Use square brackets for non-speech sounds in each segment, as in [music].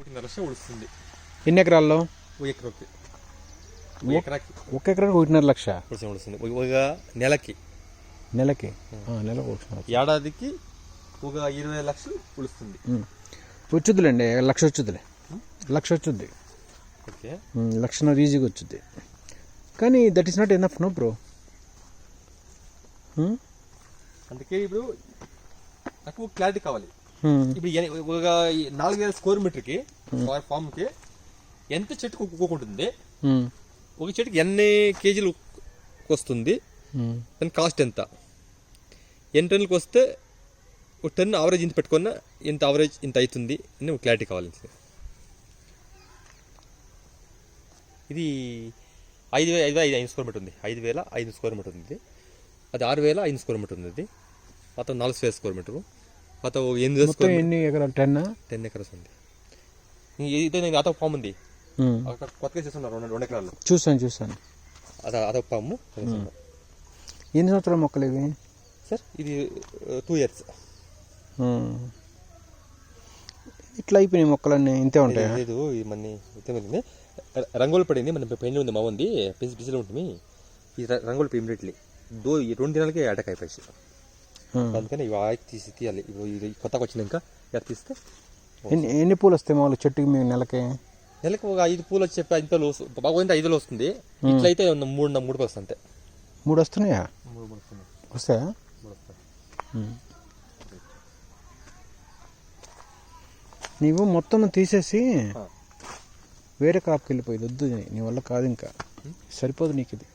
ఒకటిన్నర ఉడుస్తుంది. ఎన్ని ఎకరాల్లో? ఒక ఎకరాకి. ఒక ఎకరాకి. ఒక ఒకటిన్నర లక్ష? ఉడుస్తుంది. ఒక- నెలకి. నెలకి? ఏడాదికి ఒక ఇరవై లక్షలు ఉడుస్తుంది. వచ్చుద్దులేండి లక్ష వచ్చుద్దిలే. లక్ష వచ్చుద్ది. ఓకే. లక్షన్నర ఈజీగా వచ్చుద్ది. కానీ that is not enough no bro. అందుకే ఇప్పుడు నాకు క్లారిటీ కావాలి. ఇప్పుడు ఒక నాలుగు వేల స్క్వేర్ మీటర్కి ఫామ్కి ఎంత చెట్టుకు ఒక్కొక్కుంటుంది ఒక చెట్టుకి ఎన్ని కేజీలు వస్తుంది? దాని కాస్ట్ ఎంత? ఎన్ని టన్నులకు వస్తే ఒక టన్ ఆవరేజ్ ఇంత పెట్టుకున్నా ఇంత ఆవరేజ్ ఇంత అవుతుంది అని ఒక క్లారిటీ కావాలి ఇది ఐదు వేల ఐదు ఐదు ఐదు స్క్వేర్ మీటర్ ఉంది. ఐదు వేల ఐదు స్క్వేర్ మీటర్ ఉంది. అది ఆరు వేల ఐదు స్క్వేర్ మీటర్ ఉంది. అది మొత్తం నాలుగు వేల స్క్వేర్ మీటరు మొత్తం ఎనిమిది మొత్తం ఎన్ని ఎకరాలు? టెన్ టెన్ ఎకర్స్ ఉంది. ఇదే నేను అదొక పాము ఉంది. అక్కడ కొత్తగా చేస్తున్నారు రెండు రెండు ఎకరాలు. చూసాను చూసాను అద అదొక పాము ఎన్ని సంవత్సరాల మొక్కలు ఇవి? సార్ ఇది టూ ఇయర్స్. ఇట్లా అయిపోయినాయి మొక్కలన్నీ ఇంతే ఉంటాయా? లేదు ఇది మన ఉత్తమైంది రంగోలి పడింది మన పెయిన్ ఉంది మా ఉంది పిసి పిసిలో ఉంటుంది. ఈ రంగోలి ఇమీడియట్లీ దో ఈ రెండు దినాలకి అటాక్ అయిపోయి. అందుకని ఇవి ఆకి తీసి తీయాలి. ఇప్పుడు ఇది కొత్తగా వచ్చినాక ఇలా తీస్తే ఎన్ని ఎన్ని పూలు వస్తాయి మామూలు చెట్టుకి మీ నెలకి? నెలకు ఒక ఐదు పూలు వచ్చి చెప్పి ఐదు పూలు బాగుంది ఐదులో వస్తుంది. ఇట్లయితే మూడు మూడు వస్తుంది అంతే. మూడు వస్తున్నాయా? మూడు వస్తాయా. నీవు మొత్తం తీసేసి. వేరే క్రాప్కి వెళ్ళిపోయింది. వద్దు. నీ వల్ల కాదు ఇంకా. సరిపోదు నీకు ఇది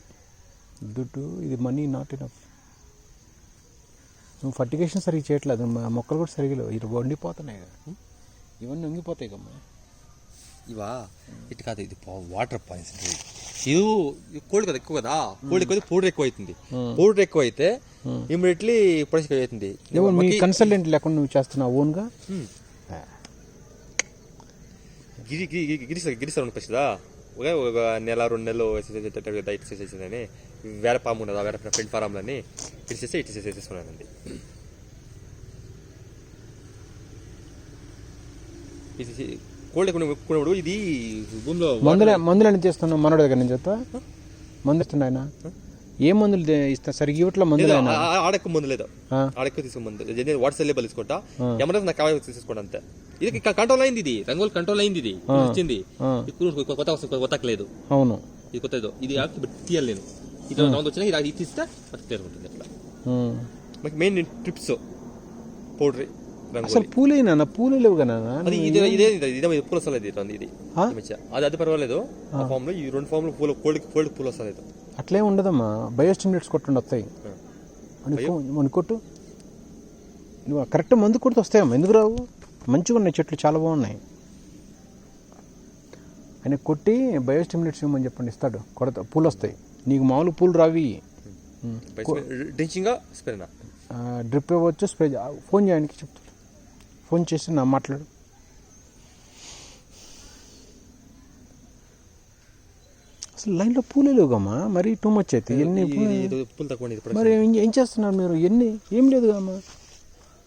దుడ్డు ఇది మనీ నాట్ ఇనఫ్ నువ్వు ఫర్టిగేషన్ సరిగ్గా చేయట్లేదు. మొక్కలు కూడా సరిగ్గా లేవు. వండిపోతున్నాయి కదా. ఇవన్నీ వంగిపోతాయి కమ్మా. ఇవా? ఇటు కాదు ఇది వాటర్ పాయింట్స్ ఇది. కోల్డ్ కదా ఎక్కువ కదా. కోల్డ్ ఎక్కువ పౌడర్ ఎక్కువ అవుతుంది పౌడర్ ఎక్కువ అయితే ఇమీడియట్లీ ప్రొడక్షన్ అవుతుంది. మీ కన్సల్టెంట్ లేకుండా నువ్వు చేస్తున్నావు ఓన్గా. గిరి గిరి గిరి- గిరి సార్ ఒక ఒక నెల రెండు నెలలు ఎక్సర్సైజ్ వేరే పాము ఉన్నదా? వేరే ఫ్రెండ్ ఫారంలని ఇటు చేస్తే ఇటు చేసి చేసుకున్నానండి ఇది కోల్డ్ ఎక్కువ ఇది భూమిలో మందులు మందులు అని చేస్తున్నాం మనోడి దగ్గర నుంచి చెప్తా మందు ఇస్తున్నా ఆయన ఏ మందులు ఇస్తా సరిగ్గా ఇవ్వట్లే మందులు ఆడకు మందు లేదు ఆడకు ఆడెక్కువ మందు వాట్స్ లేబుల్ తీసుకుంటా ఎమర్జెన్సీ నాకు కావాలి తీసుకోండి అంతే ఇది కంట్రోల్ అయింది ఇది రంగులు కంట్రోల్ అయింది ఇది వచ్చింది కొత్త కొత్త లేదు అవును ఇది కొత్త ఇది తీయాలి నేను ఇది వచ్చినా ఇది తీస్తే అది క్లియర్ అట్లా మనకి మెయిన్ ట్రిప్స్ పౌడర్ అసలు రంగోలి పూలేనా నా పూలే లేవు కదా నాన్న? అది ఇది ఇదే పూల వస్తలేదు ఇది ఇది. అది అది పర్వాలేదు ఆ ఫామ్లో ఈ రెండు ఫామ్లో పూల కోల్డ్ కోల్డ్ పూలు వస్తలేదు అట్లే ఉండదమ్మా బయోస్టిమ్యులేట్స్ కొట్టండి వస్తాయి కొట్టు నువ్వు కరెక్ట్ మందు కొడితే వస్తాయమ్మా ఎందుకు రావు మంచిగా ఉన్నాయి చెట్లు చాలా బాగున్నాయి ఆయన కొట్టి బయోస్టిమ్యులేట్స్ ఇవ్వమని చెప్పండి ఇస్తాడు కొడతా పూలు వస్తాయి నీకు మామూలు పూలు రావి డ్రించింగ్ స్ప్రేనా డ్రిప్ ఇవ్వచ్చు స్ప్రే ఫోన్ చేయడానికి చెప్తాడు. ఫోన్ చేసి నా మాట్లాడు. అసలు లైన్లో పూలే లేవుగమ్మా మరి టూ మచ్ అయితే. ఎన్ని మరి ఏం ఏం చేస్తున్నారు మీరు? ఎన్ని? ఏం లేదు కదమ్మా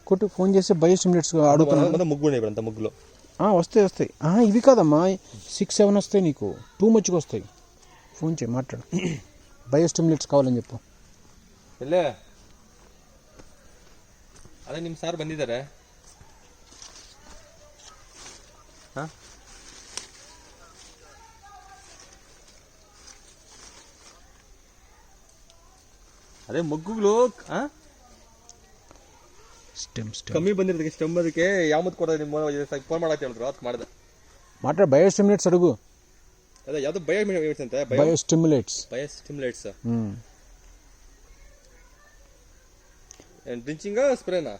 కొట్టు ఫోన్ చేసి బయోస్టిమ్యులేట్స్ అడుగుతున్నా. ప్రొడక్షన్ అంతా ముగ్గు అంతా ముగ్గులో. వస్తాయి వస్తాయి. ఇవి కాదమ్మా. సిక్స్ సెవెన్ వస్తాయి నీకు. టూ మచ్గా వస్తాయి. ఫోన్ చేయి మాట్లాడు. బయోస్టిమ్యులేట్స్ కావాలని చెప్పు. ಎಲ್ಲೇ ಅದೇ ನಿಮ್ಮ ಸಾರ್ ಬಂದಿದ್ದಾರೆ ಹಾಂ? ಅದೇ ಮಗ್ಗುಗಳು ಸ್ಟೆಮ್ ಸ್ಟೆಮ್. ಕಮ್ಮಿ ಬಂದಿರೋದಕ್ಕೆ ಸ್ಟೆಮ್ ಅದಕ್ಕೆ ಯಾವತ್ತು ಕೊಡೋದು ನಿಮ್ಮ ಫೋನ್ ಮಾಡಕ್ಕೆ ಹೇಳಿದ್ರು ಅದಕ್ಕೆ ಮಾಡಿದೆ. ಮಾತ್ರ ಬಯೋ ಸ್ಟಿಮ್ಯುಲೇಟ್ಸ್ ಅಡುಗು. ಅದೇ ಯಾವುದು ಬಯೋ ಅಂತ bio bio stimulates bio stimulates ಹ್ಞೂ ಡ್ರಿಂಚಿಂಗ ಸ್ಪ್ರೇನಾ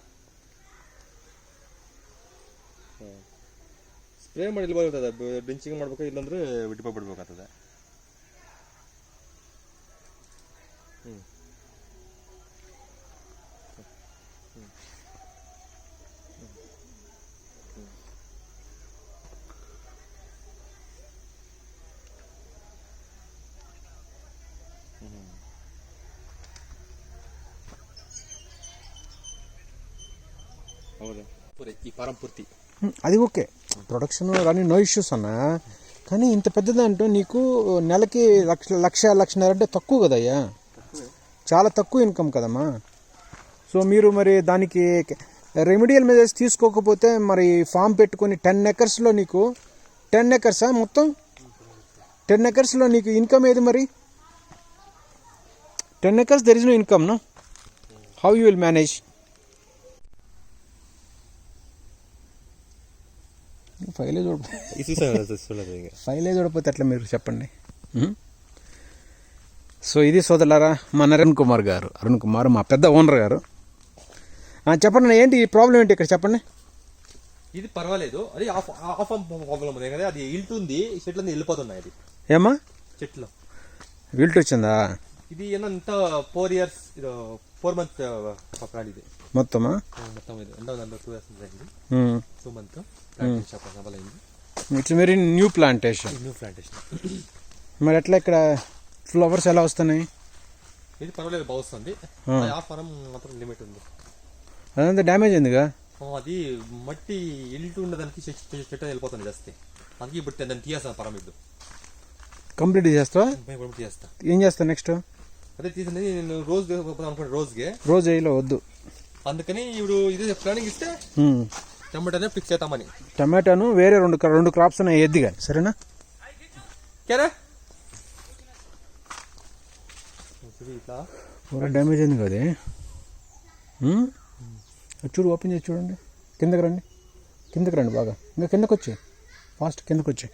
ಸ್ಪ್ರೇ ಮಾಡಿ ಇಲ್ಲಿ ಬರ್ತದೆ ಡ್ರಿಂಚಿಂಗ್ ಮಾಡ್ಬೇಕು ಇಲ್ಲಾಂದ್ರೆ ಡಿಪ ಬಿಡ್ಬೇಕಾಗ್ತದೆ ಹ್ಞೂ అది ఓకే. ప్రొడక్షన్ కానీ నో ఇష్యూస్ అన్న కానీ ఇంత పెద్దదంటే నీకు నెలకి లక్ష లక్ష లక్షన్నర అంటే తక్కువ కదయ్యా? చాలా తక్కువ ఇన్కమ్ కదమ్మా. సో మీరు మరి దానికి రెమెడియల్ మెజర్స్ తీసుకోకపోతే మరి ఫామ్ పెట్టుకొని టెన్ ఎకర్స్లో నీకు టెన్ ఎకర్సా మొత్తం? టెన్ ఎకర్స్లో నీకు ఇన్కమ్ ఏది మరి? Ten acres there is no income నా హౌ యూ విల్ మేనేజ్ ఫైలే చూడపోతే ఫైలే చూడపోతే అట్లా మీరు చెప్పండి. సో ఇది సోదరులారా మన అరుణ్ కుమార్ గారు. అరుణ్ కుమార్ మా పెద్ద ఓనర్ గారు. చెప్పండి ఏంటి ఈ ప్రాబ్లం ఏంటి ఇక్కడ చెప్పండి. ఇది పర్వాలేదు. అది ఆఫ్ ఆఫ్ ప్రాబ్లం కదా అది ఇల్టుంది చెట్లని వెళ్ళిపోతున్నాయి అది. ఏమా చెట్లు. విల్ట్ వచ్చిందా ఇది ఎంత ఫోర్ ఇయర్స్ ఫోర్ మంత్స్ ఇది మొత్తమా మొత్తం ఇది. Two years two month it's very new plantation new plantation మరి ఎట్లా ఇక్కడ ఫ్లవర్స్ ఎలా వస్తున్నాయి? ఇది పర్వాలేదు బాగుంది ఆఫ్ మనం మాత్రం లిమిట్ ఉంది. అదంతా డ్యామేజ్ అయిందిగా? ఆ, అది మట్టి ఇల్లు ఉండడానికి చెట్టు వెళ్ళిపోతుంది జాస్తి అందుకే ఇప్పుడు దాన్ని తీయేస్తాను పరమిద్దు కంప్లీట్ చేస్తావా? ఇప్పుడు తీయేస్తా ఏం చేస్తావు నెక్స్ట్ అదే తీసింది నేను రోజు అనుకోండి రోజుಗೆ రోజు వేయలో వద్దు. అందుకని ఇప్పుడు ఇదే ప్లానింగ్ ఇస్తే. టమాటానే ఫిక్స్ అవుతామని టమాటాను వేరే రెండు రెండు క్రాప్స్ ఉన్నాయి ఎద్ది కానీ సరేనా? కేరా? ఇట్లా డ్యామేజ్ అయింది కదా చూడు ఓపెన్ చేసి చూడండి. కిందకి రండి. కిందకి రండి బాగా. ఇంకా కిందకు వచ్చి ఫాస్ట్ కిందకు వచ్చి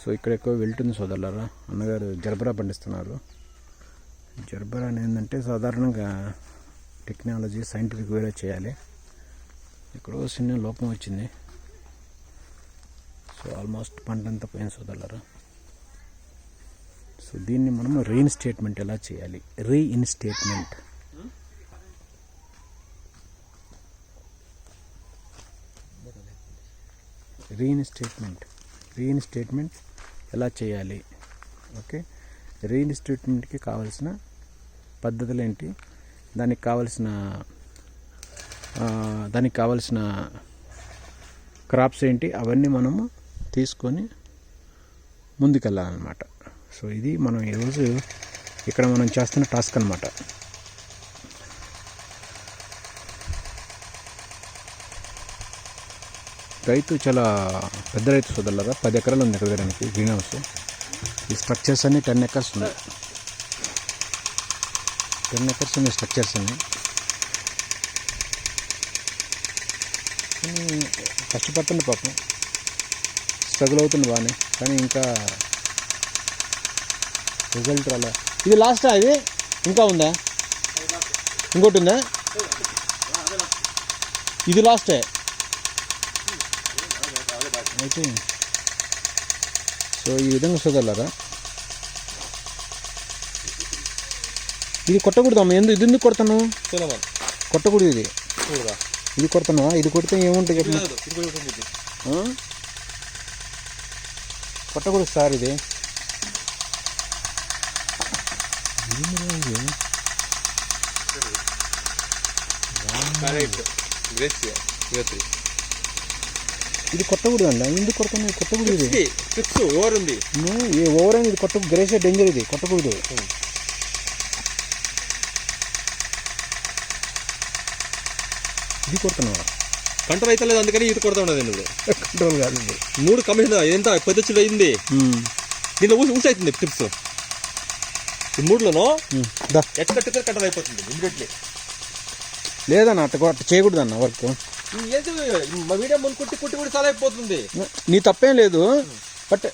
సో ఇక్కడ ఎక్కువ వెళ్తుంది సోదరులారా. అన్నగారు జర్బరా పండిస్తున్నారు. జర్బరా ఏంటంటే సాధారణంగా టెక్నాలజీ సైంటిఫిక్ వేలో చేయాలి. ఎక్కడో చిన్న లోపం వచ్చింది. సో ఆల్మోస్ట్ పంట అంతా పోయింది సో దీన్ని మనం రీఇన్స్టేట్మెంట్ ఎలా చేయాలి? రీఇన్స్టేట్మెంట్ రీఇన్స్టేట్మెంట్ రీఇన్స్టేట్మెంట్ ఎలా చేయాలి? ఓకే. రీఇన్స్టేట్మెంట్కి కావాల్సిన పద్ధతులు ఏంటి దానికి కావలసిన దానికి కావలసిన క్రాప్స్ ఏంటి అవన్నీ మనము తీసుకొని ముందుకెళ్ళాలన్నమాట. సో ఇది మనం ఈరోజు ఇక్కడ మనం చేస్తున్న టాస్క్ అనమాట రైతు చాలా పెద్ద రైతు సోదరులారా పది ఎకరాలు ఉంది ఇక్కడ దానికి గ్రీన్ హౌస్ ఈ స్ట్రక్చర్స్ అన్ని టెన్ ఎకర్స్ ఉన్నాయి. టెన్ ఎకర్స్ ఉన్నాయి స్ట్రక్చర్స్ అన్ని? కానీ కష్టపడుతుంది పాపం. స్ట్రగుల్ అవుతుంది బాగానే కానీ ఇంకా రిజల్ట్ రాలే. ఇది లాస్టా ఇది? ఇంకా ఉందా? ఇంకోటి ఉందా? ఇది లాస్టే అయితే సో ఈ విధంగా చూడగలరా? ఇది కొట్టకూడదు అమ్మ. ఎందుకు? ఇది ఎందుకు కొడతాను? కొట్టకూడదు ఇది. ఇది కొడతాను. ఇది కొడితే ఏముంటుంది కదా కొట్టకూడదు సార్ ఇది. ఇది కొట్టకూడదు అండి ఎందుకు కొడతాను? కొట్టకూడదు ఇది. ఓవర్ ఉంది. ఓవర్ అని ఇది కొట్ట గ్రేసే డేంజర్ ఇది. కొట్టకూడదు. ఇది కొడుతున్నావా? కంట్రోల్ అయితే లేదు అందుకని ఇది కొడతా ఉండదు నువ్వు. కంట్రోల్ కాదు మూడు కమిషన్ ఎంత? పెద్ద చిల్లు అయింది. దీనిలో ఊసి ఊసి అవుతుంది ట్రిప్స్ ఈ మూడులోనో ఎట్ట కట్టితే కట్టర్ అయిపోతుంది ఇమీడియట్లీ లేదన్న అట్ట అట్ట చేయకూడదు అన్న వర్క్ మా వీడియో ముందు కుట్టి కుట్టి కూడా చాలా అయిపోతుంది. నీ తప్పేం లేదు. బట్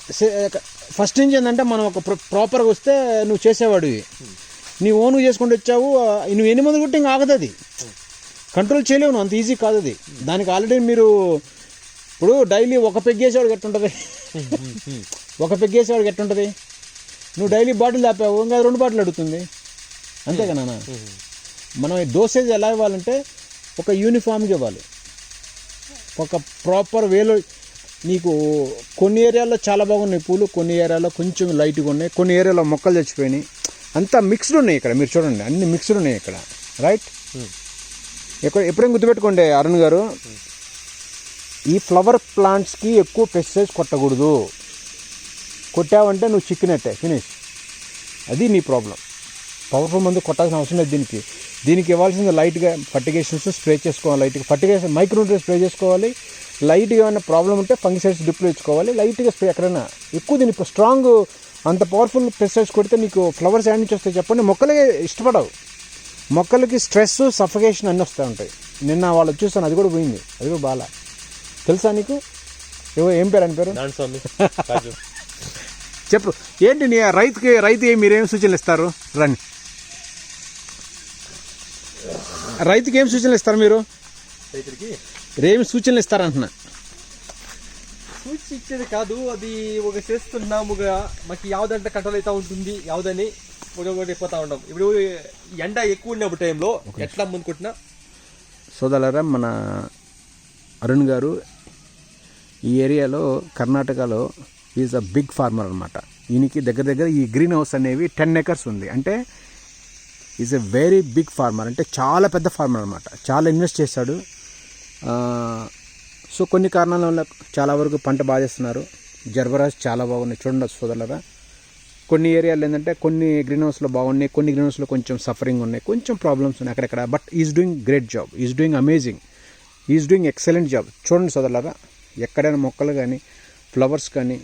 ఫస్ట్ నుంచి ఏంటంటే మనం ఒక ప్రాపర్గా వస్తే నువ్వు చేసేవాడివి. నీ ఓన్ చేసుకుంటూ వచ్చావు నువ్వు ఎన్ని మంది కొట్టి ఇంకా ఆగదు అది కంట్రోల్ చేయలేము అంత ఈజీ కాదు అది. దానికి ఆల్రెడీ మీరు ఇప్పుడు డైలీ ఒక పెగ్గేసేవాడు ఎట్టుంటుంది? ఒక పెగ్గేసేవాడు ఎట్టుంటుంది? నువ్వు డైలీ బాటిల్ తాపావు ఇంకా రెండు బాటిల్ అడుగుతుంది. అంతే కదా నాన్న? మనం ఈ డోసేజ్ ఎలా ఇవ్వాలంటే ఒక యూనిఫామ్గా ఇవ్వాలి. ఒక ప్రాపర్ వేలో నీకు కొన్ని ఏరియాలో చాలా బాగున్నాయి పూలు కొన్ని ఏరియాలో కొంచెం లైట్గా ఉన్నాయి కొన్ని ఏరియాలో మొక్కలు చచ్చిపోయినాయి. అంతా మిక్స్డ్ ఉన్నాయి ఇక్కడ మీరు చూడండి అన్ని మిక్స్డ్ ఉన్నాయి ఇక్కడ. Right hmm. ఎక్కడ ఎప్పుడైనా గుర్తుపెట్టుకోండి అరుణ్ గారు. ఈ ఫ్లవర్ ప్లాంట్స్కి ఎక్కువ పెస్టిసైడ్స్ కొట్టకూడదు. కొట్టావంటే నువ్వు చిక్కినట్టే. ఫినిష్. అది నీ ప్రాబ్లం. పవర్ఫుల్ మందు కొట్టాల్సిన అవసరం లేదు దీనికి. దీనికి ఇవ్వాల్సింది లైట్గా ఫర్టిగేషన్స్ స్ప్రే చేసుకోవాలి. లైట్గా ఫర్టిగేషన్ మైక్రోన్యూట్రియన్ స్ప్రే చేసుకోవాలి. లైట్గా ఏమైనా ప్రాబ్లం ఉంటే ఫంగిసైడ్స్ డిప్లో ఇచ్చుకోవాలి. లైట్గా స్ప్రే ఎక్కడైనా ఎక్కువ దీనికి స్ట్రాంగ్ అంత పవర్ఫుల్ పెస్టిసైడ్స్ కొడితే నీకు ఫ్లవర్స్ యాడ్ నుంచి వస్తాయి చెప్పండి. మొక్కలే ఇష్టపడవు. మొక్కలకి స్ట్రెస్ సఫకేషన్ అన్నీ వస్తూ ఉంటాయి. నిన్న వాళ్ళు చూస్తాను అది కూడా పోయింది. అది కూడా బాగా తెలుసా నీకు? ఏవో ఏం పేరు అని పేరు? [laughs] చెప్పు. ఏంటి నీ రైతుకి రైతు మీరేం సూచనలు ఇస్తారు? రండి. రైతుకి ఏం సూచనలు ఇస్తారు మీరు? రైతులకి? ఏం సూచనలు ఇస్తారంటున్నా. సూచి ఇచ్చేది కాదు అది ఒక చేస్తున్నాముగా మాకు యావదంటే కంట్రోల్ అవుతా ఉంటుంది యావదని అయిపోతా ఉంటాం ఇప్పుడు ఎండ ఎక్కువ ఉన్నప్పుడు టైంలో ఎట్లా ముందుకుంటున్నా సోదరులారా మన అరుణ్ గారు ఈ ఏరియాలో కర్ణాటకలో ఈజ్ అ బిగ్ ఫార్మర్ అనమాట ఈయనకి దగ్గర దగ్గర ఈ గ్రీన్ హౌస్ అనేవి టెన్ ఎకర్స్ ఉంది అంటే is a very big farmer అంటే చాలా పెద్ద ఫార్మర్ అనమాట చాలా ఇన్వెస్ట్ చేశాడు సో కొన్ని కారణాల వల్ల చాలా వరకు పంట బాగా చేస్తున్నారు జర్బరాజ్ చాలా బాగున్నాయి. చూడండి సోదరులరా. కొన్ని ఏరియాలు ఏంటంటే కొన్ని గ్రీన్ హౌస్లో బాగున్నాయి కొన్ని గ్రీన్ హౌస్లో కొంచెం సఫరింగ్ ఉన్నాయి. కొంచెం ప్రాబ్లమ్స్ ఉన్నాయి అక్కడక్కడ. But is doing great job is doing amazing is doing excellent job చూడండి సోదరులరా ఎక్కడైనా మొక్కలు కానీ ఫ్లవర్స్ కానీ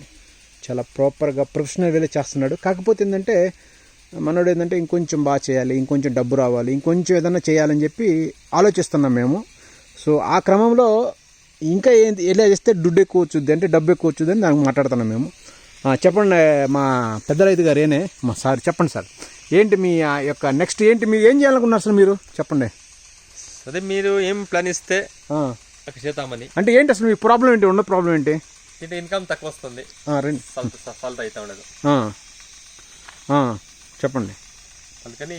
చాలా ప్రాపర్గా ప్రొఫెషనల్ వేలో చేస్తున్నాడు. కాకపోతే ఏంటంటే మనోడు ఏంటంటే ఇంకొంచెం బాగా చేయాలి ఇంకొంచెం డబ్బు రావాలి ఇంకొంచెం ఏదైనా చేయాలని చెప్పి ఆలోచిస్తున్నాం మేము. సో ఆ క్రమంలో ఇంకా ఏంటి ఎలా చేస్తే దుడ్డు ఎక్కువ వచ్చుద్ది అంటే డబ్బు ఎక్కువ వచ్చుద్ది అని దానికి మాట్లాడుతున్నాం మేము. చెప్పండి మా పెద్ద రైతు గారు ఏనే? మా సార్ చెప్పండి సార్. ఏంటి మీ ఆ యొక్క నెక్స్ట్ ఏంటి మీరు ఏం చేయాలనుకున్నారు అసలు మీరు? చెప్పండి. అదే మీరు ఏం ప్లాన్ ఇస్తే చేద్దామని. అంటే ఏంటి అసలు మీ ప్రాబ్లం ఏంటి? ఉన్న ప్రాబ్లం ఏంటి? దీంట్లో ఇన్కమ్ తక్కువ వస్తుంది. రండి. సాల్ట్ అవుతా ఉండదు. చెప్పండి. అందుకని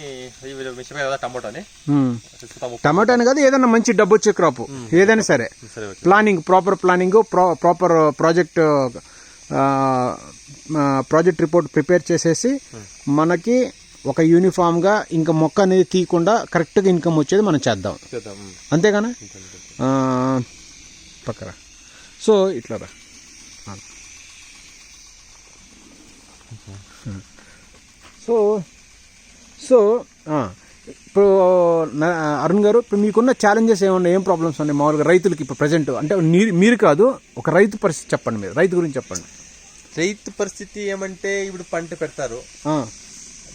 మిషన్ కదా టమాటోని. ఉమ్. చూస్తాము టమాటా అని కాదు ఏదైనా మంచి డబ్బు వచ్చే క్రాప్. ఏదైనా సరే. Planning proper planning proper project project report prepare చేసేసి మనకి ఒక యూనిఫామ్గా ఇంకా మొక్క అనేది తీయకుండా కరెక్ట్గా ఇన్కమ్ వచ్చేది మనం చేద్దాం. అంతేగానా? పక్కరా. సో ఇట్లా రా. సో సో ఇప్పుడు అరుణ్ గారు ఇప్పుడు మీకున్న ఛాలెంజెస్ ఏమన్నా ఏం ప్రాబ్లమ్స్ ఉన్నాయి? మామూలుగా రైతులకి ఇప్పుడు ప్రజెంట్ అంటే మీరు మీరు కాదు ఒక రైతు పరిస్థితి చెప్పండి మీరు. రైతు గురించి చెప్పండి. రైతు పరిస్థితి ఏమంటే ఇప్పుడు పంట పెడతారు.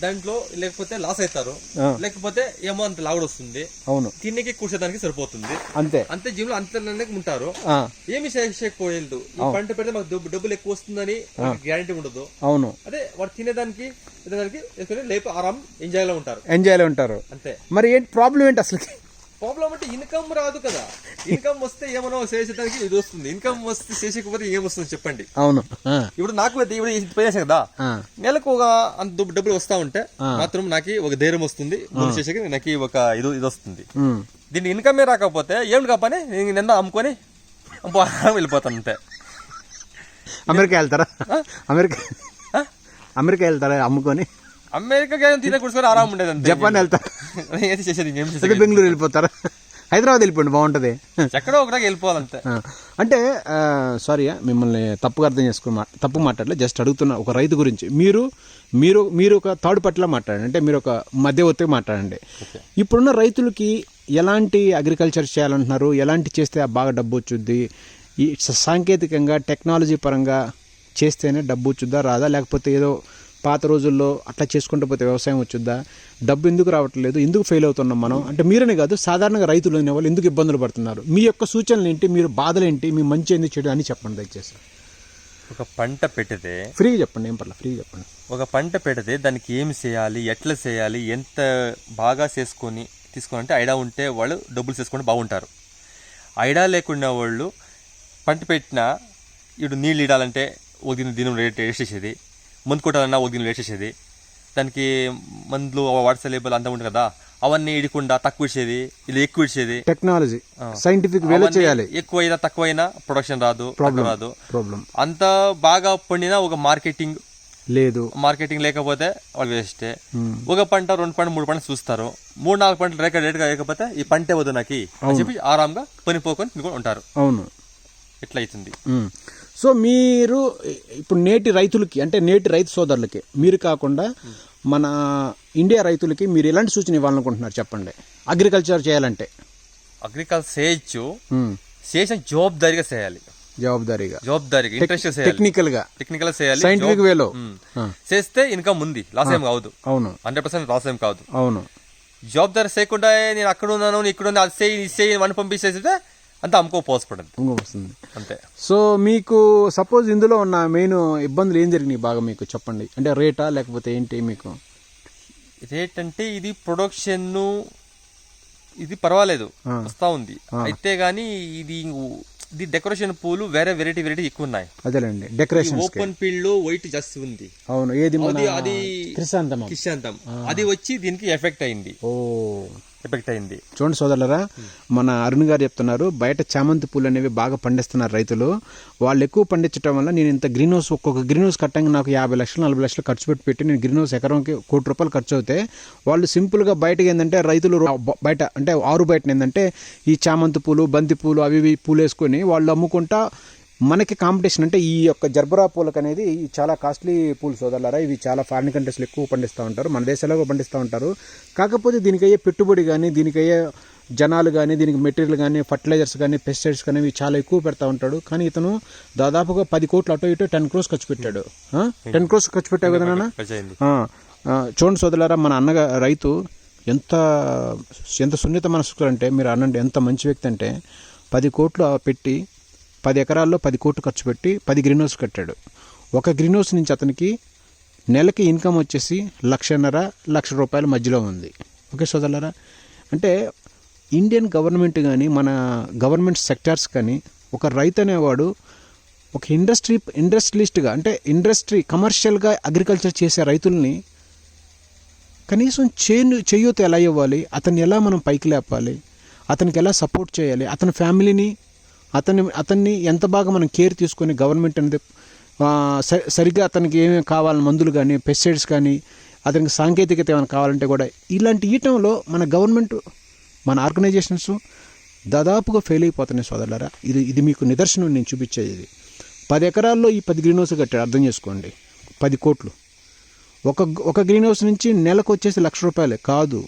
దాంట్లో లేకపోతే లాస్ అవుతారు. లేకపోతే ఏమో అంత లావుడు వస్తుంది. అవును. తినేకి కూర్చోడానికి సరిపోతుంది. అంతే. అంతే జీవులు అంతలోనే ఉంటారు. ఏమి చేయకపోయేది ఈ పంట పెడితే మాకు డబ్బు డబ్బులు ఎక్కువ వస్తుందని గ్యారంటీ ఉండదు. అవును. అదే వాడు తినేదానికి తినేదానికి లేపు ఆరాం ఎంజాయ్లో ఉంటారు. ఎంజాయ్లో ఉంటారు. అంతే. మరి ఏంటి ప్రాబ్లం ఏంటి అసలుకి? ప్రాబ్లం అంటే ఇన్కమ్ రాదు కదా. ఇన్కమ్ వస్తే ఏమన్నా చేసేదానికి ఇది వస్తుంది. ఇన్కమ్ వస్తే చేసేకపోతే ఏం వస్తుంది చెప్పండి. అవును. ఇప్పుడు నాకు ఇప్పుడు చేశాను కదా. నెలకు ఒక అంత డబ్బు- డబ్బులు వస్తా ఉంటే మాత్రం నాకు ఒక ధైర్యం వస్తుంది. ముందు చేసేకి నాకు ఒక ఇది ఇది వస్తుంది. ఉమ్. దీని ఇన్కమే రాకపోతే ఏమిటి కాపని నేను నిన్న అమ్ముకొని అమ్మో, వెళ్ళిపోతాను అంతే. అమెరికా వెళ్తారా? అమెరికా? అమెరికా వెళ్తారా అమ్ముకొని? అమెరికాకి ఏం తినే కూర్చొని ఆరాం ఉండేది అంతే. జపాన్ వెళ్తారా ఏది చేసేది ఇంకేం లేదా చేసేది బెంగళూరు వెళ్ళిపోతారా? హైదరాబాద్ వెళ్ళిపోండి బాగుంటుంది. ఎక్కడో ఒకటికి వెళ్ళిపోవాలంతే. అంటే సారీ మిమ్మల్ని తప్పుగా అర్థం చేసుకుని తప్పు మాట్లాడలే జస్ట్ అడుగుతున్న ఒక రైతు గురించి. మీరు మీరు మీరు ఒక థర్డ్ పట్ల మాట్లాడండి అంటే మీరు ఒక మధ్యవర్తిగా మాట్లాడండి. ఇప్పుడున్న రైతులకి ఎలాంటి అగ్రికల్చర్ చేయాలంటున్నారు? ఎలాంటి చేస్తే బాగా డబ్బు వచ్చుద్ది? ఈ సాంకేతికంగా టెక్నాలజీ పరంగా చేస్తేనే డబ్బు వచ్చుద్దా రాదా? లేకపోతే ఏదో పాత రోజుల్లో అట్లా చేసుకుంటూ పోతే వ్యవసాయం వచ్చుద్దా? డబ్బు ఎందుకు రావట్లేదు? ఎందుకు ఫెయిల్ అవుతున్నాం మనం? అంటే మీరనే కాదు సాధారణంగా రైతులు అనే వాళ్ళు ఎందుకు ఇబ్బందులు పడుతున్నారు? మీ యొక్క సూచనలు ఏంటి? మీరు బాధలు ఏంటి మీ మంచి ఏంది? చెడు అని చెప్పండి దయచేసి. ఒక పంట పెట్టితే ఫ్రీగా చెప్పండి ఏం పర్లేదు ఫ్రీగా చెప్పండి. ఒక పంట పెడితే దానికి ఏమి చేయాలి? ఎట్లా చేయాలి? ఎంత బాగా చేసుకొని తీసుకొని అంటే ఐడా ఉంటే వాళ్ళు డబ్బులు చేసుకొని బాగుంటారు. ఐడా లేకుండా వాళ్ళు పంట పెట్టినా ఇప్పుడు నీళ్ళు ఇడాలంటే ఒక దిన దినం రేట్ వేస్ట్ చేసేది మందు కొట్టాలన్నా ఒక దినం వేస్ట్ చేసేది దానికి మందులు వాట్సాప్ లేబుల్ అంతా ఉంటుంది కదా అవన్నీ ఇడకుండా తక్కువ ఇచ్చేది ఇది ఎక్కువ ఇచ్చేది టెక్నాలజీ సైంటిఫిక్ వేలో అవన్నీ చేయాలి. ఎక్కువైనా తక్కువైనా ప్రొడక్షన్ రాదు రాదు. ప్రాబ్లం అంత బాగా పండిన ఒక మార్కెటింగ్ లేదు. మార్కెటింగ్ లేకపోతే వాళ్ళు వేస్టే. ఒక పంట రెండు పంట మూడు పంట చూస్తారు. మూడు నాలుగు పంటలు రేక రేటుగా లేకపోతే ఈ పంటే వద్దు నాకు అని చెప్పి ఆరాంగా పని పోకొని మీకు ఉంటారు. అవును. ఇట్లా అవుతుంది మ్మ్. సో మీరు ఇప్పుడు నేటి రైతులకి అంటే నేటి రైతు సోదరులకి మీరు కాకుండా మన ఇండియా రైతులకి మీరు ఎలాంటి సూచన ఇవ్వాలనుకుంటున్నారు చెప్పండి? అగ్రికల్చర్ చేయాలంటే. అగ్రికల్చర్ చేయొచ్చు. చేసిన జవాబుదారీగా చేయాలి. జవాబుదారీగా. జవాబుదారీగా ఇంట్రెస్ట్ టెక్నికల్గా టెక్నికల్ చేయాలి. సైంటిఫిక్ వేలో చేస్తే ఇన్కమ్ ఉంది. లాస్ ఏం కావద్దు. అవును. హండ్రెడ్ పర్సెంట్ లాస్ ఏం కాదు అవును. జవాబుదారీ చేయకుండా నేను అక్కడ ఉన్నాను నేను ఇక్కడ ఉన్నాను అది చేయి ఇది చేయి వన్ పంపించేస్తే అంతా అమ్ముకో పోసపడదు వస్తుంది అంతే. సో మీకు సపోజ్ ఇందులో ఉన్న మెయిన్ ఇబ్బందులు ఏం జరిగినాయి బాగా మీకు చెప్పండి? అంటే రేటా లేకపోతే ఏంటి మీకు? రేట్ అంటే ఇది ప్రొడక్షన్ ఇది పర్వాలేదు వస్తా ఉంది. అయితే గానీ ఇది ఇది డెకరేషన్ పూలు వేరే వెరైటీ వెరైటీ ఎక్కువ ఉన్నాయి అదేలేండి డెకరేషన్ ఓపెన్ ఫీల్డ్లో వైట్ జాస్తి ఉంది. అవును ఏది అది అది వచ్చి దీనికి ఎఫెక్ట్ అయింది. ఓ. ఎఫెక్ట్ అయింది. చూడండి సోదరులరా మన అరుణ్ గారు చెప్తున్నారు బయట చామంతి పూలు అనేవి బాగా పండిస్తున్నారు రైతులు. వాళ్ళు ఎక్కువ పండించడం వల్ల నేను ఇంత గ్రీన్ హౌస్ ఒక్కొక్క గ్రీన్ హౌస్ కట్టంగా నాకు యాభై లక్షలు నలభై లక్షలు ఖర్చు పెట్టి పెట్టి నేను గ్రీన్ హౌస్ ఎకరంకి కోటి రూపాయలు ఖర్చు అవుతే వాళ్ళు సింపుల్గా బయటకి ఏంటంటే రైతులు బయట అంటే ఆరు బయట ఏంటంటే ఈ చామంతి పూలు బంతి పూలు అవి ఇవి పూలు వేసుకొని వాళ్ళు అమ్ముకుంటా మనకి కాంపిటీషన్ అంటే ఈ యొక్క జర్బరా పూలకు అనేది చాలా కాస్ట్లీ పూలు సోదరులారా. ఇవి చాలా ఫారిన్ కంట్రీస్లో ఎక్కువ పండిస్తూ ఉంటారు. మన దేశాల్లో పండిస్తూ ఉంటారు. కాకపోతే దీనికి అయ్యే పెట్టుబడి కానీ దీనికి అయ్యే జనాలు కానీ దీనికి మెటీరియల్ కానీ ఫర్టిలైజర్స్ కానీ పెస్టిసైడ్స్ కానీ ఇవి చాలా ఎక్కువ పెడతా ఉంటాడు. కానీ ఇతను దాదాపుగా పది కోట్లు అటో ఇటో టెన్ క్రోస్ ఖర్చు పెట్టాడు. టెన్ క్రోస్ ఖర్చు పెట్టావు కదా నాన్న? చూడండి సోదరులారా మన అన్నగా రైతు ఎంత ఎంత సున్నిత మనస్కులు అంటే మీరు అనండి ఎంత మంచి వ్యక్తి అంటే పది కోట్లు పెట్టి పది ఎకరాల్లో పది కోట్లు ఖర్చు పెట్టి పది గ్రీన్ హౌస్ కట్టాడు. ఒక గ్రీన్ హౌస్ నుంచి అతనికి నెలకి ఇన్కమ్ వచ్చేసి లక్షన్నర లక్ష రూపాయల మధ్యలో ఉంది. ఓకే సోదరులరా? అంటే ఇండియన్ గవర్నమెంట్ కానీ మన గవర్నమెంట్ సెక్టార్స్ కానీ ఒక రైతు అనేవాడు ఒక ఇండస్ట్రీ ఇండస్ట్రియలిస్ట్గా అంటే ఇండస్ట్రీ కమర్షియల్గా అగ్రికల్చర్ చేసే రైతుల్ని కనీసం చేను చేయూత ఎలా ఇవ్వాలి అతన్ని ఎలా మనం పైకి లేపాలి అతనికి ఎలా సపోర్ట్ చేయాలి అతని ఫ్యామిలీని అతని అతన్ని ఎంత బాగా మనం కేర్ తీసుకొని గవర్నమెంట్ అనేది స- సరిగ్గా అతనికి ఏమేమి కావాలి మందులు కానీ పెస్టిసైడ్స్ కానీ అతనికి సాంకేతికత ఏమైనా కావాలంటే కూడా ఇలాంటి ఈటంలో మన గవర్నమెంట్ మన ఆర్గనైజేషన్స్ దాదాపుగా ఫెయిల్ అయిపోతున్నాయి సోదరులారా. ఇది ఇది మీకు నిదర్శనం నేను చూపించేది. ఇది పది ఎకరాల్లో ఈ పది గ్రీన్ హౌస్ కట్టాడు అర్థం చేసుకోండి. పది కోట్లు. ఒక ఒక గ్రీన్ హౌస్ నుంచి నెలకు వచ్చేసి లక్ష రూపాయలే కాదు.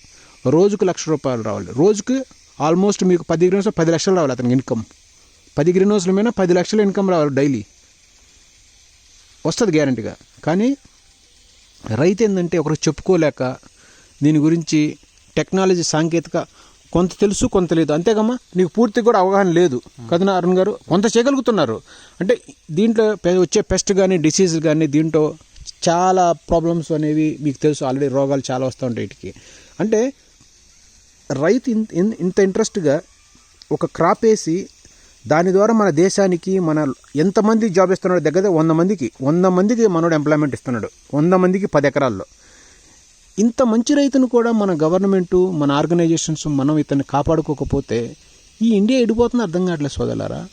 రోజుకు లక్ష రూపాయలు రావాలి. రోజుకి ఆల్మోస్ట్ మీకు పది గ్రీన్ హౌస్ పది లక్షలు రావాలి అతనికి ఇన్కమ్ పది గ్రీన్ హౌస్ల మీద పది లక్షల ఇన్కమ్ రావాలి డైలీ. వస్తుంది గ్యారంటీగా. కానీ రైతు ఏంటంటే ఒకరు చెప్పుకోలేక దీని గురించి టెక్నాలజీ సాంకేతిక కొంత తెలుసు కొంత లేదు. అంతేకమ్మా నీకు పూర్తి కూడా అవగాహన లేదు. కదా అరుణ్ గారు? కొంత చేయగలుగుతున్నారు. అంటే దీంట్లో వచ్చే పెస్ట్ కానీ డిసీజ్ కానీ దీంట్లో చాలా ప్రాబ్లమ్స్ అనేవి మీకు తెలుసు. ఆల్రెడీ రోగాలు చాలా వస్తూ ఉంటాయి వీటికి. అంటే రైతు ఇంత ఇంత ఇంట్రెస్ట్గా ఒక క్రాప్ వేసి దాని ద్వారా మన దేశానికి మన ఎంతమంది జాబ్ ఇస్తున్నాడు దగ్గర వంద మందికి వంద మందికి మనోడు ఎంప్లాయ్మెంట్ ఇస్తున్నాడు. వంద మందికి పది ఎకరాల్లో. ఇంత మంచి రైతును కూడా మన గవర్నమెంటు మన ఆర్గనైజేషన్స్ మనం ఇతన్ని కాపాడుకోకపోతే ఈ ఇండియా ఎడిపోతుంది అర్థం కావట్లేదు సోదరులారా.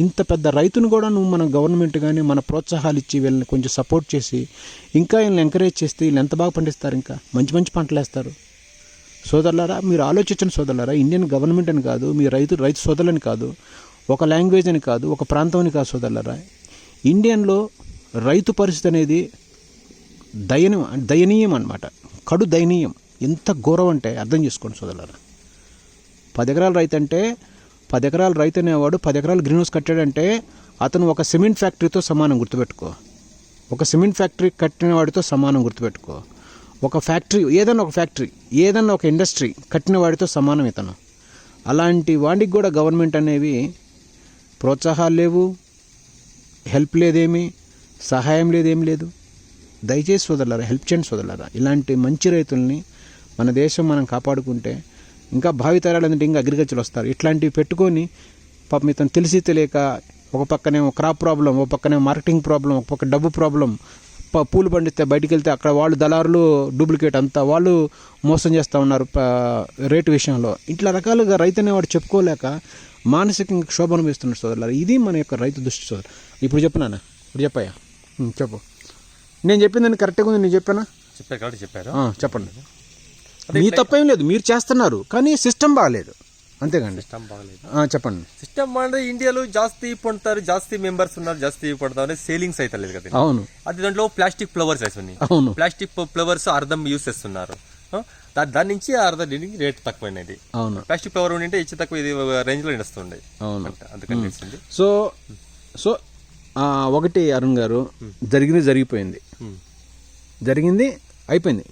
ఇంత పెద్ద రైతును కూడా నువ్వు మన గవర్నమెంట్ కానీ మన ప్రోత్సాహాలు ఇచ్చి వీళ్ళని కొంచెం సపోర్ట్ చేసి ఇంకా వీళ్ళని ఎంకరేజ్ చేస్తే వీళ్ళు ఎంత బాగా పండిస్తారు ఇంకా? మంచి మంచి పంటలు వేస్తారు. సోదరులారా మీరు ఆలోచించిన సోదరులారా ఇండియన్ గవర్నమెంట్ అని కాదు మీ రైతు రైతు సోదరులని కాదు. ఒక లాంగ్వేజ్ అని కాదు ఒక ప్రాంతం అని కాదు సోదరులరా. ఇండియన్లో రైతు పరిస్థితి అనేది దయనీయం దయనీయం అనమాట కడు దయనీయం. ఎంత ఘోరం అంటే అర్థం చేసుకోండి సోదరులరా. పది ఎకరాల రైతు అంటే పది ఎకరాల రైతు అనేవాడు పది ఎకరాల గ్రీన్ హౌస్ కట్టాడంటే అతను ఒక సిమెంట్ ఫ్యాక్టరీతో సమానం గుర్తుపెట్టుకో. ఒక సిమెంట్ ఫ్యాక్టరీ కట్టిన వాడితో సమానం గుర్తుపెట్టుకో. ఒక ఫ్యాక్టరీ ఏదైనా ఒక ఫ్యాక్టరీ ఏదన్నా ఒక ఇండస్ట్రీ కట్టిన వాడితో సమానం ఇతను. అలాంటి వాడికి కూడా గవర్నమెంట్ అనేవి ప్రోత్సాహాలు లేవు హెల్ప్ లేదేమి సహాయం లేదేం లేదు. దయచేసి సోదరులారా హెల్ప్ చేయండి సోదరులారా. ఇలాంటి మంచి రైతుల్ని మన దేశం మనం కాపాడుకుంటే ఇంకా భావితరాలు అంటే ఇంకా అగ్రికల్చర్ వస్తారు. ఇట్లాంటివి పెట్టుకొని పాపం ఇతను తెలిసి తెలియక ఒక పక్కనేమో క్రాప్ ప్రాబ్లం ఒక పక్కనే మార్కెటింగ్ ప్రాబ్లం ఒక పక్క డబ్బు ప్రాబ్లం ప- పూలు పండిస్తే బయటికి వెళ్తే అక్కడ వాళ్ళు దళారులు డూప్లికేట్ అంతా వాళ్ళు మోసం చేస్తూ ఉన్నారు రేటు విషయంలో. ఇట్లా రకాలుగా రైతు అనేవాడు చెప్పుకోలేక మానసికంగా క్షోభను వేస్తున్నాడు సోదరులారా ఇది మన యొక్క రైతు దృష్టి సోదరు. ఇప్పుడు చెప్పినానా ఇప్పుడు చెప్పాయా చెప్పు. నేను చెప్పిందని కరెక్ట్గా ఉంది నేను చెప్పానా? చెప్పారు కాబట్టి చెప్పారు. చెప్పండి. మీ తప్పేం లేదు మీరు చేస్తున్నారు కానీ సిస్టమ్ బాగాలేదు. అంతేకండి సిస్టమ్ బాగాలేదు. చెప్పండి. సిస్టమ్ బాగుంటే ఇండియాలో జాస్తి పడతారు జాస్తి మెంబర్స్ ఉన్నారు జాస్తి పడతారు సేలింగ్స్ అయితే లేదు కదా. అవును. అది దాంట్లో ప్లాస్టిక్ ఫ్లవర్స్ వేస్తుంది అవును. ప్లాస్టిక్ ఫ్లవర్స్ అర్థం యూస్ చేస్తున్నారు. దాని నుంచి అర్థం దీనికి రేట్ తక్కువైనది. అవును. ప్లాస్టిక్ ఫ్లవర్ ఉంటే ఇచ్చి తక్కువ ఇది రేంజ్లో నడుస్తుంది అవును. అందుకని సో సో ఒకటి అరుణ్ గారు జరిగింది జరిగిపోయింది. జరిగింది అయిపోయింది.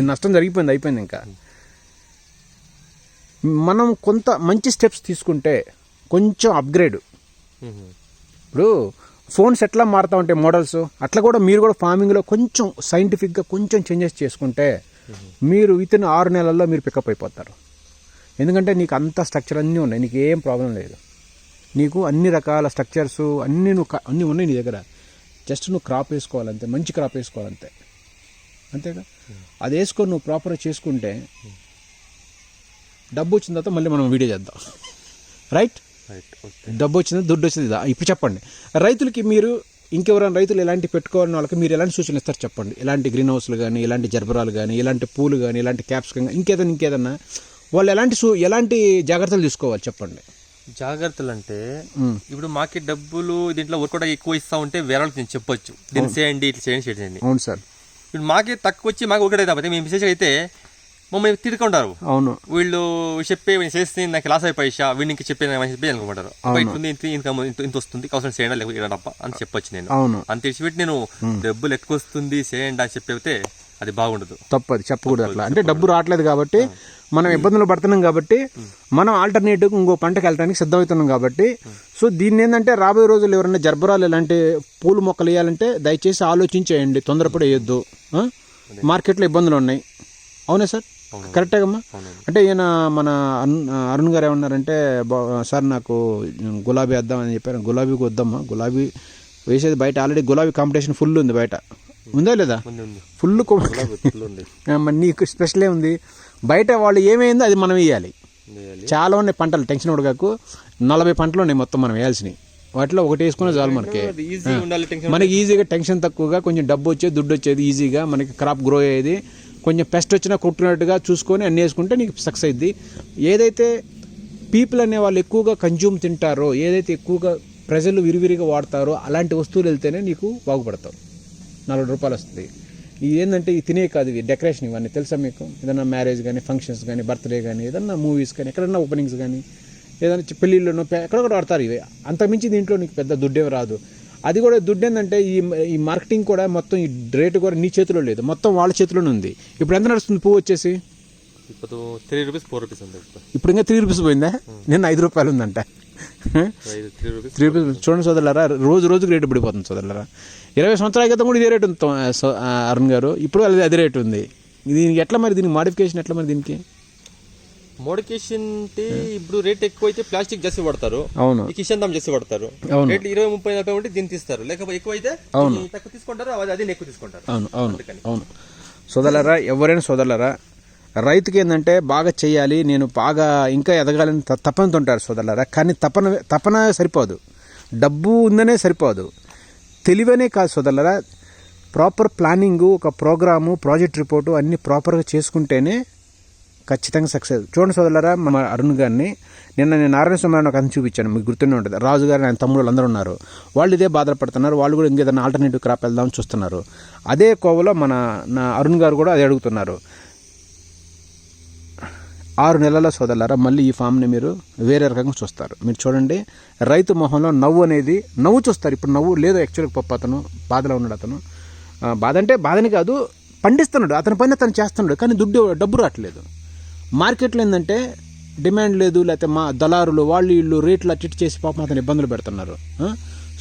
నష్టం జరిగిపోయింది అయిపోయింది ఇంకా. మనం కొంత మంచి స్టెప్స్ తీసుకుంటే కొంచెం అప్గ్రేడ్. ఇప్పుడు ఫోన్స్ ఎట్లా మారుతా ఉంటాయి మోడల్స్? అట్లా కూడా మీరు కూడా ఫార్మింగ్లో కొంచెం సైంటిఫిక్గా కొంచెం చేంజెస్ చేసుకుంటే మీరు విత్ ఇన్ ఆరు నెలల్లో మీరు పికప్ అయిపోతారు. ఎందుకంటే నీకు అంత స్ట్రక్చర్ అన్నీ ఉన్నాయి. నీకు ఏం ప్రాబ్లం లేదు. నీకు అన్ని రకాల స్ట్రక్చర్స్ అన్నీ నువ్వు అన్నీ ఉన్నాయి నీ దగ్గర. జస్ట్ నువ్వు క్రాప్ వేసుకోవాలంతే మంచి క్రాప్ వేసుకోవాలంతే. అంతేగా? అది వేసుకొని నువ్వు ప్రాపర్గా చేసుకుంటే డబ్బు వచ్చిన తర్వాత మళ్ళీ మనం వీడియో చేద్దాం. రైట్ డబ్బు వచ్చింది దుడ్డు వచ్చింది? ఇప్పుడు చెప్పండి. రైతులకి మీరు ఇంకెవరైనా రైతులు ఎలాంటి పెట్టుకోవాలని వాళ్ళకి మీరు ఎలాంటి సూచనలు ఇస్తారు చెప్పండి? ఇలాంటి గ్రీన్ హౌస్లు కానీ ఇలాంటి జర్బరాలు కానీ ఇలాంటి పూలు కానీ ఇలాంటి క్యాప్స్ కానీ ఇంకేదైనా ఇంకేదన్నా వాళ్ళు ఎలాంటి సూ ఎలాంటి జాగ్రత్తలు తీసుకోవాలి చెప్పండి? జాగ్రత్తలు అంటే. ఇప్పుడు మాకి డబ్బులు దీంట్లో వర్కౌట్ ఎక్కువ ఇస్తా ఉంటే వేరే నేను చెప్పొచ్చు. దీన్ని చేయండి ఇట్లా చేయండి చేయండి. అవును సార్. ఇప్పుడు మాకే తక్కువ వచ్చి మాకు ఒకటే అయితే మేము మెసేజ్ అయితే మమ్మల్ని తిరుగుంటారు అవును. వీళ్ళు చెప్పే చేస్తే నాకు లాస్ అయిపోయా వీడిని ఇంక చెప్పే చెప్పి అనుకుంటారు. ఇట్లుంది ఇంత ఇన్కమ్ ఇంత వస్తుంది కావాల్సిన చేయండి లేకపోతే డబ్బా అని చెప్పొచ్చు నేను. అవును. అంత తెలిసిపెట్టి నేను డబ్బులు ఎక్కువ వస్తుంది చేయండి అని చెప్పితే అది బాగుండదు. తప్పదు చెప్పకూడదు అట్లా. అంటే డబ్బు రావట్లేదు కాబట్టి మనం ఇబ్బందులు పడుతున్నాం కాబట్టి మనం ఆల్టర్నేటివ్ ఇంకో పంటకి వెళ్ళడానికి సిద్ధమవుతున్నాం కాబట్టి సో దీన్ని ఏంటంటే రాబోయే రోజుల్లో ఎవరైనా జర్బరాలు ఇలాంటి పూల మొక్కలు వేయాలంటే దయచేసి ఆలోచించేయండి తొందరపడి వేయొద్దు? మార్కెట్లో ఇబ్బందులు ఉన్నాయి. అవునా సార్? కరెక్టేగమ్మా. అంటే ఈయన మన అరుణ్ అరుణ్ గారు ఏమన్నారంటే బా- సార్ నాకు గులాబీ వేద్దామని చెప్పారు. గులాబీకి వద్దమ్మా. గులాబీ వేసేది బయట. ఆల్రెడీ గులాబీ కాంపిటీషన్ ఫుల్ ఉంది బయట. ఉందా లేదా? ఉంది ఉంది. ఫుల్ ఉంది. నీకు స్పెషల్ ఏముంది బయట వాళ్ళు ఏమైందో అది మనం వేయాలి. చాలా ఉన్నాయి పంటలు. టెన్షన్ ఉడకకు నలభై పంటలు ఉన్నాయి మొత్తం మనం వేయాల్సినవి. వాటిలో ఒకటి వేసుకునే చాలు మనకి. మనకి ఈజీగా టెన్షన్ తక్కువగా కొంచెం డబ్బు వచ్చేది దుడ్డు వచ్చేది ఈజీగా మనకి క్రాప్ గ్రో అయ్యేది. కొంచెం పెస్ట్ వచ్చినా కొట్టుకున్నట్టుగా చూసుకొని అన్నీ వేసుకుంటే నీకు సక్సెస్ అయింది ఏదైతే పీపుల్ అనే వాళ్ళు ఎక్కువగా కన్జ్యూమ్ తింటారో ఏదైతే ఎక్కువగా ప్రజలు విరివిరిగా వాడతారో అలాంటి వస్తువులు వెళ్తేనే నీకు బాగుపడతావు. నలభై రూపాయలు వస్తుంది. ఇది ఏంటంటే ఇది తినే కాదు ఇవి డెకరేషన్ ఇవన్నీ. తెలుసా మీకు? ఏదైనా మ్యారేజ్ కానీ ఫంక్షన్స్ కానీ బర్త్డే కానీ ఏదన్నా మూవీస్ కానీ ఎక్కడన్నా ఓపెనింగ్స్ కానీ ఏదైనా చి- పెళ్ళిళ్ళను పె- ఎక్కడొక్కడ వాడతారు ఇవి. అంతకుమించి దీంట్లో నీకు పెద్ద దుడ్డేం రాదు. అది కూడా దుడ్డు ఏంటంటే ఈ ఈ మార్కెటింగ్ కూడా మొత్తం ఈ రేటు కూడా నీ చేతిలో లేదు. మొత్తం వాళ్ళ చేతిలోనే ఉంది. ఇప్పుడు ఎంత నడుస్తుంది పువ్వు వచ్చేసి? ఇప్పుడు త్రీ రూపీస్ ఫోర్ రూపీస్ ఉంది ఇప్పుడు. ఇంకా త్రీ రూపీస్ పోయిందా? నిన్న ఐదు రూపాయలు ఉందంట. త్రీ రూపీస్ చూడండి సోదరులారా రోజు రోజుకి రేటు పడిపోతుంది సోదరులారా. ఇరవై సంవత్సరాల క్రితం కూడా ఇదే రేటు ఉంది అరుణ్ గారు. ఇప్పుడు అది అదే రేటు ఉంది. దీనికి ఎట్లా మరి దీనికి మాడిఫికేషన్ ఎట్లా మరి దీనికి? మోడికేషన్ ఇప్పుడు రేట్ ఎక్కువ అయితే ప్లాస్టిక్ జాస్తి పడతారు అవును. కిషన్ దాం చేసి పడతారు అవును. రేట్లు ఇరవై ముప్పై నలభై ఉంటే దీన్ని తీస్తారు. లేకపోతే ఎక్కువ అయితే అవును. తక్కువ తీసుకుంటారు అది ఎక్కువ తీసుకుంటారు. అవును అవును. అవును. సోదరులారా ఎవరైనా సోదరులారా రైతుకి ఏంటంటే బాగా చేయాలి నేను బాగా ఇంకా ఎదగాలని తపనతో ఉంటారు సోదరులారా. కానీ తపన తపన సరిపోదు. డబ్బు ఉందనే సరిపోదు. తెలివనే కాదు సోదరులారా. ప్రాపర్ ప్లానింగు ఒక ప్రోగ్రాము ప్రాజెక్ట్ రిపోర్టు అన్ని ప్రాపర్గా చేసుకుంటేనే ఖచ్చితంగా సక్సెస్ చూడండి సోదరులరా మన అరుణ్ గారిని. నిన్న నేను నారాయణ స్వామి ఒక అంత చూపించాను మీకు గుర్తుండే ఉంటుంది. రాజు గారు ఆయన తమ్ముళ్ళు అందరూ ఉన్నారు. వాళ్ళు ఇదే బాధపడుతున్నారు వాళ్ళు కూడా ఇంకేదైనా ఆల్టర్నేటివ్ క్రాప్ వెళ్దామని చూస్తున్నారు. అదే కోవలో మన నా అరుణ్ గారు కూడా అదే అడుగుతున్నారు. ఆరు నెలల సోదరులారా మళ్ళీ ఈ ఫామ్ని మీరు వేరే రకంగా చూస్తారు. మీరు చూడండి రైతు మొహంలో నవ్వు అనేది నవ్వు చూస్తారు. ఇప్పుడు నవ్వు లేదు యాక్చువల్గా పప్పు అతను బాధలో ఉన్నాడు అతను. బాధ అంటే బాధని కాదు పండిస్తున్నాడు. అతని పైన తను చేస్తున్నాడు కానీ దుడ్డు డబ్బు రావట్లేదు. మార్కెట్లో ఏంటంటే డిమాండ్ లేదు లేకపోతే మా దళారులు వాళ్ళు వీళ్ళు రేట్లు అట్టి చేసి పాపం అతను ఇబ్బందులు పెడుతున్నారు.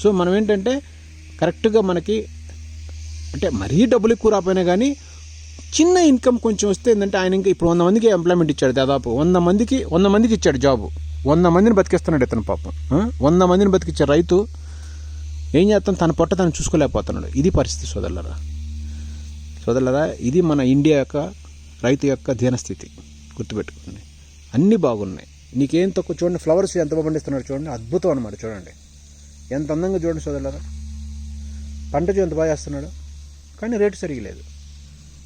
సో మనం ఏంటంటే కరెక్ట్గా మనకి అంటే మరీ డబ్బులు ఎక్కువ రాపోయినా కానీ చిన్న ఇన్కమ్ కొంచెం వస్తే ఏంటంటే ఆయన ఇంకా ఇప్పుడు వంద మందికి ఎంప్లాయ్మెంట్ ఇచ్చాడు దాదాపు. వంద మందికి వంద మందికి ఇచ్చాడు జాబు. వంద మందిని బతికేస్తున్నాడు ఇతను పాపం. వంద మందిని బతికిచ్చే రైతు ఏం చేస్తాను తన పొట్ట తను చూసుకోలేకపోతున్నాడు. ఇది పరిస్థితి సోదరులరా. సోదరులరా ఇది మన ఇండియా యొక్క రైతు యొక్క ధీనస్థితి గుర్తుపెట్టుకోండి. అన్నీ బాగున్నాయి. నీకేం తక్కువ చూడండి ఫ్లవర్స్ ఎంత బాగా పండిస్తున్నాడు చూడండి. అద్భుతం అనమాట చూడండి. ఎంత అందంగా చూడండి సోదరులారా. పంట ఎంత బాగా చేస్తున్నాడు. కానీ రేటు సరిగా లేదు.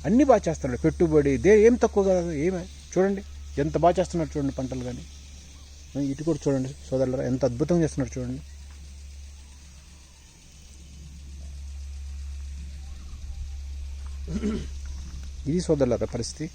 అన్నీ బాగా చేస్తున్నాడు. పెట్టుబడి దే ఏం తక్కువ కాదు. ఏమే? చూడండి. ఎంత బాగా చేస్తున్నాడు చూడండి పంటలు కానీ. ఇటు కూడా చూడండి సోదరులారా. ఎంత అద్భుతంగా చేస్తున్నాడు చూడండి. ఇది సోదరులారా పరిస్థితి.